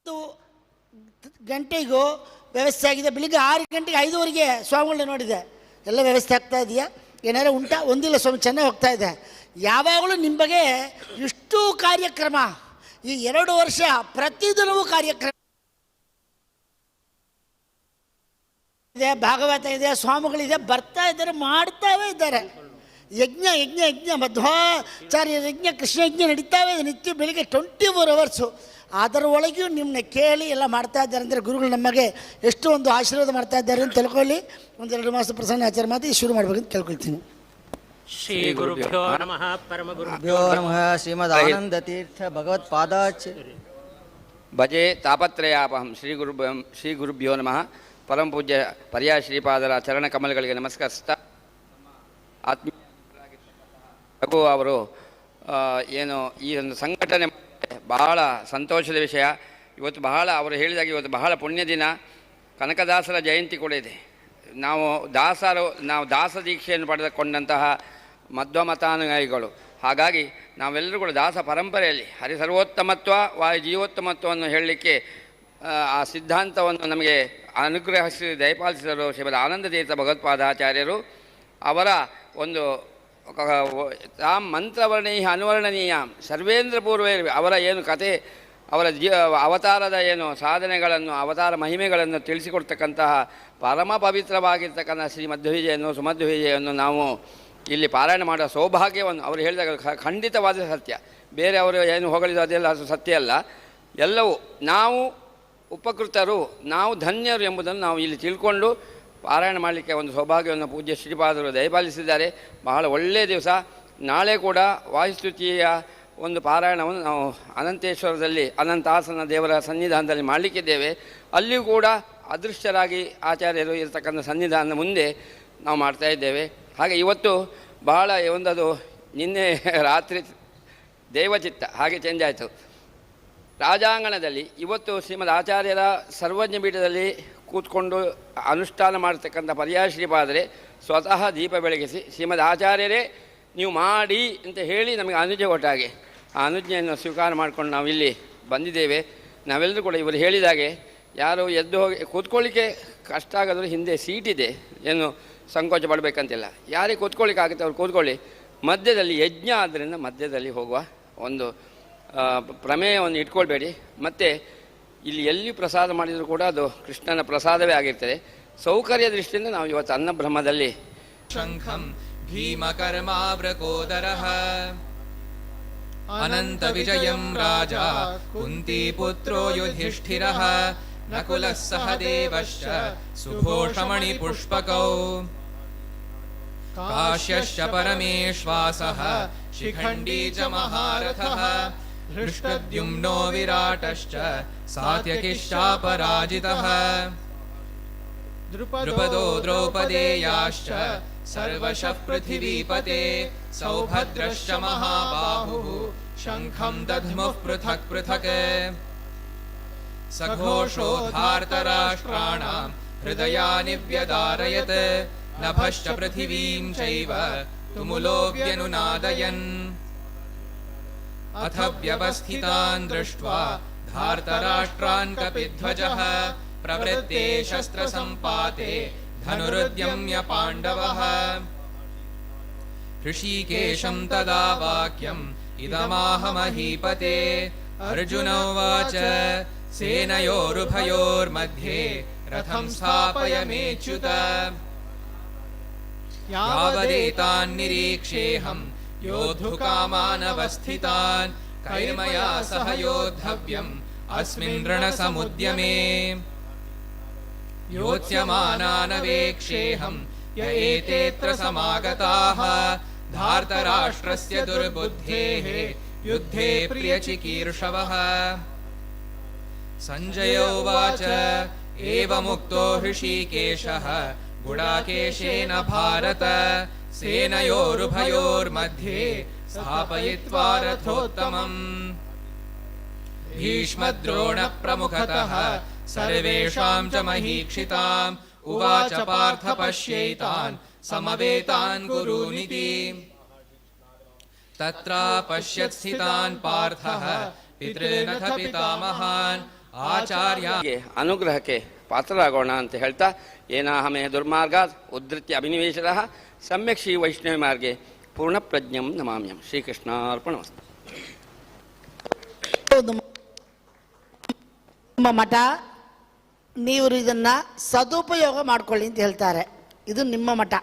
ಹತ್ತು ಗಂಟೆಗೂ ವ್ಯವಸ್ಥೆ ಆಗಿದೆ. ಬೆಳಿಗ್ಗೆ ಆರು ಗಂಟೆಗೆ ಐದುವರೆಗೆ ಸ್ವಾಮಿಗಳನ್ನ ನೋಡಿದೆ. ಎಲ್ಲ ವ್ಯವಸ್ಥೆ ಆಗ್ತಾ ಇದೆಯಾ? ಏನಾರು ಉಂಟಾ? ಒಂದಿಲ್ಲ ಸ್ವಾಮಿ, ಚೆನ್ನಾಗಿ ಹೋಗ್ತಾ ಇದೆ. ಯಾವಾಗಲೂ ನಿಮ್ಮ ಬಗ್ಗೆ ಇಷ್ಟು ಕಾರ್ಯಕ್ರಮ. ಈ ಎರಡು ವರ್ಷ ಪ್ರತಿದಿನವೂ ಕಾರ್ಯಕ್ರಮ ಇದೆ, ಭಾಗವತ ಇದೆ, ಸ್ವಾಮಿಗಳಿದೆ, ಬರ್ತಾ ಇದ್ದಾರೆ, ಮಾಡ್ತಾವೇ ಇದ್ದಾರೆ. ಯಜ್ಞ ಯಜ್ಞ ಯಜ್ಞ, ಮಧ್ವಾಚಾರ್ಯ ಯಜ್ಞ, ಕೃಷ್ಣ ಯಜ್ಞ ನಡೀತಾವೆ ನಿತ್ಯ ಬೆಳಿಗ್ಗೆ ಟ್ವೆಂಟಿ ಫೋರ್ ಅವರ್ಸು ಅದರ ಒಳಗೂ ನಿಮ್ಮನ್ನ ಕೇಳಿ ಎಲ್ಲ ಮಾಡ್ತಾ ಇದ್ದಾರೆ ಅಂದರೆ ಗುರುಗಳು ನಮಗೆ ಎಷ್ಟು ಒಂದು ಆಶೀರ್ವಾದ ಮಾಡ್ತಾ ಇದ್ದಾರೆ ಅಂತ ತಿಳ್ಕೊಳ್ಳಿ. ಒಂದೆರಡು ಮಾಸ ಪ್ರಸನ್ನ ಆಚಾರ ಮಾತು ಶುರು ಮಾಡ್ಬೇಕಂತ ಕೇಳ್ಕೊಳ್ತೀನಿ. ಶ್ರೀ ಗುರುಭ್ಯೋ ನಮಃ ಪರಮ ಗುರುಭ್ಯೋ ನಮಃ ಶ್ರೀಮದ್ ಆನಂದ ತೀರ್ಥ ಭಗವತ್ಪಾದಾಚ ಭಜೆ ತಾಪತ್ರಯಾಪಹಂ. ಶ್ರೀ ಗುರು ಶ್ರೀ ಗುರುಭ್ಯೋ ನಮಃ. ಪರಮ ಪೂಜ್ಯ ಪರ್ಯಾ ಶ್ರೀಪಾದರ ಚರಣ ಕಮಲಗಳಿಗೆ ನಮಸ್ಕರಿಸ್ತಾ ಆತ್ಮೀಯ ರಘು ಅವರು ಏನು ಈ ಒಂದು ಸಂಘಟನೆ ಬಹಳ ಸಂತೋಷದ ವಿಷಯ. ಇವತ್ತು ಬಹಳ ಅವರು ಹೇಳಿದಾಗ ಇವತ್ತು ಬಹಳ ಪುಣ್ಯ ದಿನ. ಕನಕದಾಸರ ಜಯಂತಿ ಕೂಡ ಇದೆ. ನಾವು ದಾಸರು ನಾವು ದಾಸ ದೀಕ್ಷೆಯನ್ನು ಪಡೆದುಕೊಂಡಂತಹ ಮಧ್ವಮತಾನುಯಾಯಿಗಳು. ಹಾಗಾಗಿ ನಾವೆಲ್ಲರೂ ಕೂಡ ದಾಸ ಪರಂಪರೆಯಲ್ಲಿ ಹರಿ ಸರ್ವೋತ್ತಮತ್ವ ವಾಯು ಜೀವೋತ್ತಮತ್ವವನ್ನು ಹೇಳಲಿಕ್ಕೆ ಆ, ಸಿದ್ಧಾಂತವನ್ನು ನಮಗೆ ಅನುಗ್ರಹಿಸಿ ದಯಪಾಲಿಸಿದರು ಶ್ರೀಮದ್ ಆನಂದ ತೀರ್ಥ ಭಗವತ್ಪಾದಾಚಾರ್ಯರು. ಅವರ ಒಂದು ತಾಂ ಮಂತ್ರವರ್ಣೀಯ ಅನುವರ್ಣನೀಯ. ಸರ್ವೇಂದ್ರ ಪೂರ್ವೇ ಅವರ ಏನು ಕತೆ, ಅವರ ಜೀ, ಅವತಾರದ ಏನು ಸಾಧನೆಗಳನ್ನು, ಅವತಾರ ಮಹಿಮೆಗಳನ್ನು ತಿಳಿಸಿಕೊಡ್ತಕ್ಕಂತಹ ಪರಮ ಪವಿತ್ರವಾಗಿರ್ತಕ್ಕಂಥ ಶ್ರೀ ಮಧ್ವವಿಜಯನ್ನು ಸುಮಧ್ವವಿಜಯನ್ನು ನಾವು ಇಲ್ಲಿ ಪಾರಾಯಣ ಮಾಡುವ ಸೌಭಾಗ್ಯವನ್ನು ಅವರು ಹೇಳಿದಾಗ ಖಂಡಿತವಾದ ಸತ್ಯ. ಬೇರೆ ಅವರು ಏನು ಹೊಗಳಿದ್ದು ಅದೆಲ್ಲ ಅದು ಸತ್ಯ ಅಲ್ಲ. ಎಲ್ಲವೂ ನಾವು ಉಪಕೃತರು, ನಾವು ಧನ್ಯರು ಎಂಬುದನ್ನು ನಾವು ಇಲ್ಲಿ ತಿಳ್ಕೊಂಡು ಪಾರಾಯಣ ಮಾಡಲಿಕ್ಕೆ ಒಂದು ಸೌಭಾಗ್ಯವನ್ನು ಪೂಜ್ಯ ಶ್ರೀಪಾದರು ದಯಪಾಲಿಸಿದ್ದಾರೆ. ಬಹಳ ಒಳ್ಳೆಯ ದಿವಸ. ನಾಳೆ ಕೂಡ ವಾಯುಸ್ತುತಿಯ ಒಂದು ಪಾರಾಯಣವನ್ನು ನಾವು ಅನಂತೇಶ್ವರದಲ್ಲಿ, ಅನಂತಾಸನ ದೇವರ ಸನ್ನಿಧಾನದಲ್ಲಿ ಮಾಡಲಿಕ್ಕಿದ್ದೇವೆ. ಅಲ್ಲಿಯೂ ಕೂಡ ಅದೃಶ್ಯರಾಗಿ ಆಚಾರ್ಯರು ಇರತಕ್ಕಂಥ ಸನ್ನಿಧಾನದ ಮುಂದೆ ನಾವು ಮಾಡ್ತಾ ಇದ್ದೇವೆ. ಹಾಗೆ ಇವತ್ತು ಬಹಳ ಒಂದದು ನಿನ್ನೆ ರಾತ್ರಿ ದೇವಚಿತ್ತ ಹಾಗೆ ಚೇಂಜ್ ಆಯಿತು. ರಾಜಾಂಗಣದಲ್ಲಿ ಇವತ್ತು ಶ್ರೀಮದ್ ಆಚಾರ್ಯರ ಸರ್ವಜ್ಞ ಪೀಠದಲ್ಲಿ ಕೂತ್ಕೊಂಡು ಅನುಷ್ಠಾನ ಮಾಡತಕ್ಕಂಥ ಪರ್ಯಾಯ ಶ್ರೀಪಾದರೆ ಸ್ವತಃ ದೀಪ ಬೆಳಗಿಸಿ, ಶ್ರೀಮದ್ ಆಚಾರ್ಯರೇ, ನೀವು ಮಾಡಿ ಅಂತ ಹೇಳಿ ನಮಗೆ ಅನುಜ್ಞೆ ಕೊಟ್ಟಾಗೆ ಆ ಅನುಜ್ಞೆಯನ್ನು ಸ್ವೀಕಾರ ಮಾಡ್ಕೊಂಡು ನಾವು ಇಲ್ಲಿ ಬಂದಿದ್ದೇವೆ. ನಾವೆಲ್ಲರೂ ಕೂಡ ಇವರು ಹೇಳಿದಾಗೆ ಯಾರು ಎದ್ದು ಹೋಗಿ ಕೂತ್ಕೊಳ್ಳಿಕ್ಕೆ ಕಷ್ಟ ಆಗೋದ್ರೆ ಹಿಂದೆ ಸೀಟಿದೆ ಏನು ಸಂಕೋಚ ಪಡಬೇಕಂತಿಲ್ಲ. ಯಾರಿಗೆ ಕೂತ್ಕೊಳ್ಳಿಕ್ಕೆ ಆಗುತ್ತೆ ಅವ್ರು ಕೂತ್ಕೊಳ್ಳಿ. ಮಧ್ಯದಲ್ಲಿ ಯಜ್ಞ ಆದ್ದರಿಂದ ಮಧ್ಯದಲ್ಲಿ ಹೋಗುವ ಒಂದು ಪ್ರಮೇಯವನ್ನು ಇಟ್ಕೊಳ್ಬೇಡಿ. ಮತ್ತು ಇಲ್ಲಿ ಎಲ್ಲಿ ಪ್ರಸಾದ ಮಾಡಿದರೂ ಕೂಡ ಅದು ಕೃಷ್ಣನ ಪ್ರಸಾದವೇ ಆಗಿರ್ತದೆ. ಸೌಕರ್ಯ ದೃಷ್ಟಿಯಿಂದ ನಾವು ಇವತ್ತು ಅನ್ನಬ್ರಹ್ಮದಲ್ಲಿ ಶಂಖಂ ಭೀಮಕರ್ಮಾವ್ರಕೋದರ ಅನಂತ ವಿಜಯಂ ರಾಜ ಕುಂತಿ ಪುತ್ರೋ ಯುಧಿಷ್ಠಿರ. ನಕುಲ ಸಹ ದೇವಶ್ಚ ಸುಘೋಷಮಣಿ ಪುಷ್ಪಕೌ. ಕಾಶ್ಯಶ್ಚ ಪರಮೇಶ್ವಾಸಃ, ಶಿಖಂಡೀ ಚ ಮಹಾರಥಃ. हृष्टद्युम्नो विराटश्च सात्यकिश्चापराजितः द्रुपदो द्रौपदेयाश्च सर्वशः पृथिवीपते सौभद्रश्च महाबाहुः शङ्खम् दध्मुः पृथक् पृथक्। सघोषोद्धार्तराष्ट्राणाम् हृदयानि व्यदारयत् नभश्च पृथिवीम् चैव तुमुलोऽव्यनुनादयन् अथ व्यवस्थितान् दृष्ट्वा धार्तराष्ट्रान् कपिध्वजः प्रवृत्ते शस्त्रसम्पाते धनुरुद्यम्य पाण्डवः। ऋषिकेशम् तदा वाक्यम् इदमाहमहीपते। अर्जुन उवाच सेनयोरुभयोर्मध्ये रथम् स्थापय मेच्युत। यावदेतान् निरीक्षेऽहम् योद्धुकामानवस्थितान्। कैर्मया सह योद्धव्यम्। अस्मिन् रणसमुद्यमे योत्स्यमानानवेक्षेऽहम् य एतेऽत्र समागताः। धार्तराष्ट्रस्य दुर्बुद्धेः। युद्धे प्रियचिकीर्षवः। सञ्जय उवाच। एवमुक्तो हृषीकेशः गुडाकेशेन भारत सेनयोरुभयोर्मध्ये स्थापयित्वा रथोत्तमम् भीष्मद्रोणप्रमुखतः सर्वेषाम् च महीक्षिताम् उवाच पार्थ पश्यैतान् समवेतान् गुरूनिति तत्रा पश्यत् स्थितान् पार्थः पितॄनथ पितामहान् ಆಚಾರ್ಯ ಹೀಗೆ ಅನುಗ್ರಹಕ್ಕೆ ಪಾತ್ರರಾಗೋಣ ಅಂತ ಹೇಳ್ತಾ ಏನಾಹಮೇ ದುರ್ಮಾರ್ಗಾತ್ ಉದ್ಧತ್ಯ ಅಭಿನಿವೇಶದ ಸಮ್ಯಕ್ ಶ್ರೀ ವೈಷ್ಣವಿ ಮಾರ್ಗೆ ಪೂರ್ಣ ಪ್ರಜ್ಞಂ ನಮಾಮ್ಯಂ ಶ್ರೀಕೃಷ್ಣಾರ್ಪಣಮಸ್ತು ನಮ್ಮ ನಿಮ್ಮ ಮಠ ನೀವು ಇದನ್ನ ಸದುಪಯೋಗ ಮಾಡ್ಕೊಳ್ಳಿ ಅಂತ ಹೇಳ್ತಾರೆ. ಇದು ನಿಮ್ಮ ಮಠ.